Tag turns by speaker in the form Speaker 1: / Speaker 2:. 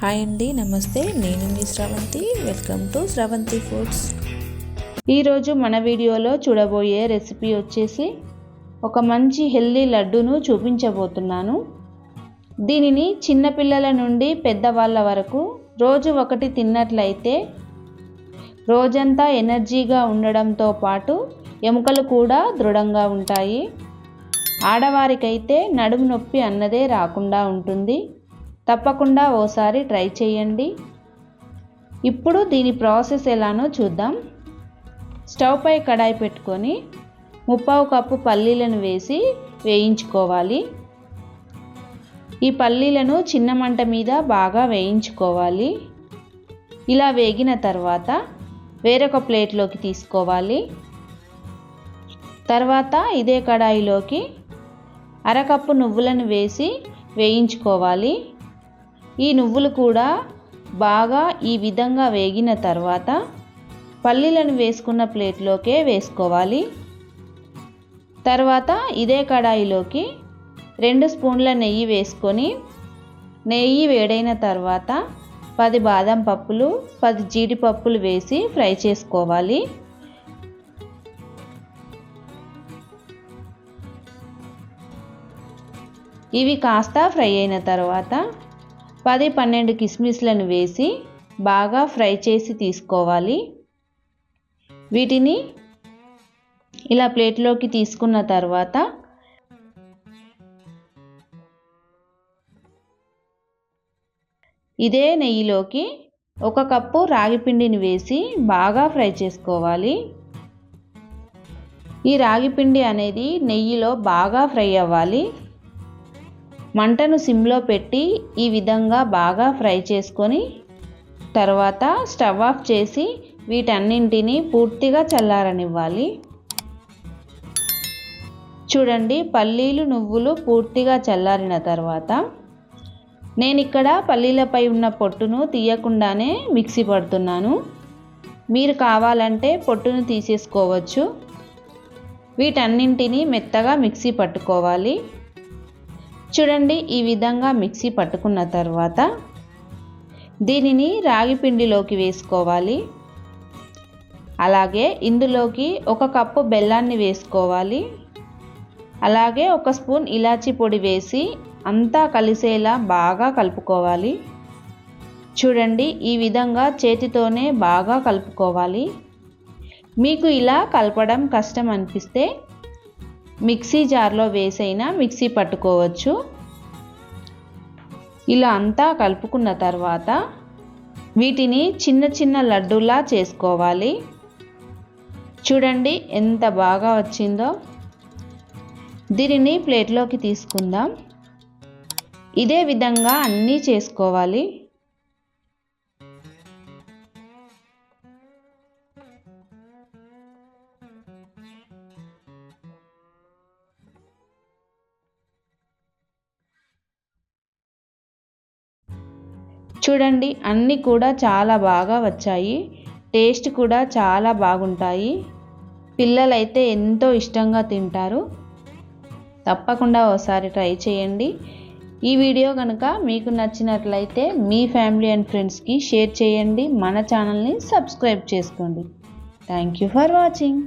Speaker 1: Hi అండి నమస్తే. నేను మీ Sravanthi. Welcome to Sravanthi foods
Speaker 2: ఈరోజు మన వీడియోలో చూడబోయే రెసిపీ వచ్చేసి ఒక మంచి హెల్దీ లడ్డును చూపించబోతున్నాను. దీనిని చిన్నపిల్లల నుండి పెద్దవాళ్ళ వరకు రోజు ఒకటి తిన్నట్లయితే రోజంతా ఎనర్జీగా ఉండడంతో పాటు ఎముకలు కూడా దృఢంగా ఉంటాయి. ఆడవారికైతే నడుము నొప్పి అన్నదే రాకుండా ఉంటుంది. తప్పకుండా ఓసారి ట్రై చేయండి. ఇప్పుడు దీని ప్రాసెస్ ఎలానో చూద్దాం. స్టవ్ పై కడాయి పెట్టుకొని ముప్పావు కప్పు పల్లీలను వేసి వేయించుకోవాలి. ఈ పల్లీలను చిన్న మంట మీద బాగా వేయించుకోవాలి. ఇలా వేగిన తర్వాత వేరొక ప్లేట్లోకి తీసుకోవాలి. తర్వాత ఇదే కడాయిలోకి అరకప్పు నువ్వులను వేసి వేయించుకోవాలి. ఈ నువ్వులు కూడా బాగా ఈ విధంగా వేగిన తర్వాత పల్లీలను వేసుకున్న ప్లేట్లోకే వేసుకోవాలి. తర్వాత ఇదే కడాయిలోకి రెండు స్పూన్ల నెయ్యి వేసుకొని నెయ్యి వేడైన తర్వాత పది బాదం పప్పులు పది జీడిపప్పులు వేసి ఫ్రై చేసుకోవాలి. ఇవి కాస్త ఫ్రై అయిన తర్వాత పది పన్నెండు కిస్మిస్లను వేసి బాగా ఫ్రై చేసి తీసుకోవాలి. వీటిని ఇలా ప్లేట్లోకి తీసుకున్న తర్వాత ఇదే నెయ్యిలోకి ఒక కప్పు రాగి పిండిని వేసి బాగా ఫ్రై చేసుకోవాలి. ఈ రాగి పిండి అనేది నెయ్యిలో బాగా ఫ్రై అవ్వాలి. మంటను సిమ్లో పెట్టి ఈ విధంగా బాగా ఫ్రై చేసుకొని తర్వాత స్టవ్ ఆఫ్ చేసి వీటన్నింటినీ పూర్తిగా చల్లారనివ్వాలి. చూడండి పల్లీలు నువ్వులు పూర్తిగా చల్లారిన తర్వాత నేను ఇక్కడ పల్లీలపై ఉన్న పొట్టును తీయకుండానే మిక్సీ పడుతున్నాను. మీరు కావాలంటే పొట్టును తీసేసుకోవచ్చు. వీటన్నింటినీ మెత్తగా మిక్సీ పట్టుకోవాలి. చూడండి ఈ విధంగా మిక్సీ పట్టుకున్న తర్వాత దీనిని రాగి పిండిలోకి వేసుకోవాలి. అలాగే ఇందులోకి ఒక కప్పు బెల్లాన్ని వేసుకోవాలి. అలాగే ఒక స్పూన్ ఇలాచీ పొడి వేసి అంతా కలిసేలా బాగా కలుపుకోవాలి. చూడండి ఈ విధంగా చేతితోనే బాగా కలుపుకోవాలి. మీకు ఇలా కలపడం కష్టం అనిపిస్తే మిక్సీ జార్లో వేసైనా మిక్సీ పట్టుకోవచ్చు. ఇలా అంతా కలుపుకున్న తర్వాత వీటిని చిన్న చిన్న లడ్డూలా చేసుకోవాలి. చూడండి ఎంత బాగా వచ్చిందో. దీనిని ప్లేట్లోకి తీసుకుందాం. ఇదే విధంగా అన్నీ చేసుకోవాలి. చూడండి అన్నీ కూడా చాలా బాగా వచ్చాయి. టేస్ట్ కూడా చాలా బాగుంటాయి. పిల్లలైతే ఎంతో ఇష్టంగా తింటారు. తప్పకుండా ఒకసారి ట్రై చేయండి. ఈ వీడియో కనుక మీకు నచ్చినట్లయితే మీ ఫ్యామిలీ అండ్ ఫ్రెండ్స్కి షేర్ చేయండి. మన ఛానల్ని సబ్స్క్రైబ్ చేసుకోండి. Thank you for watching.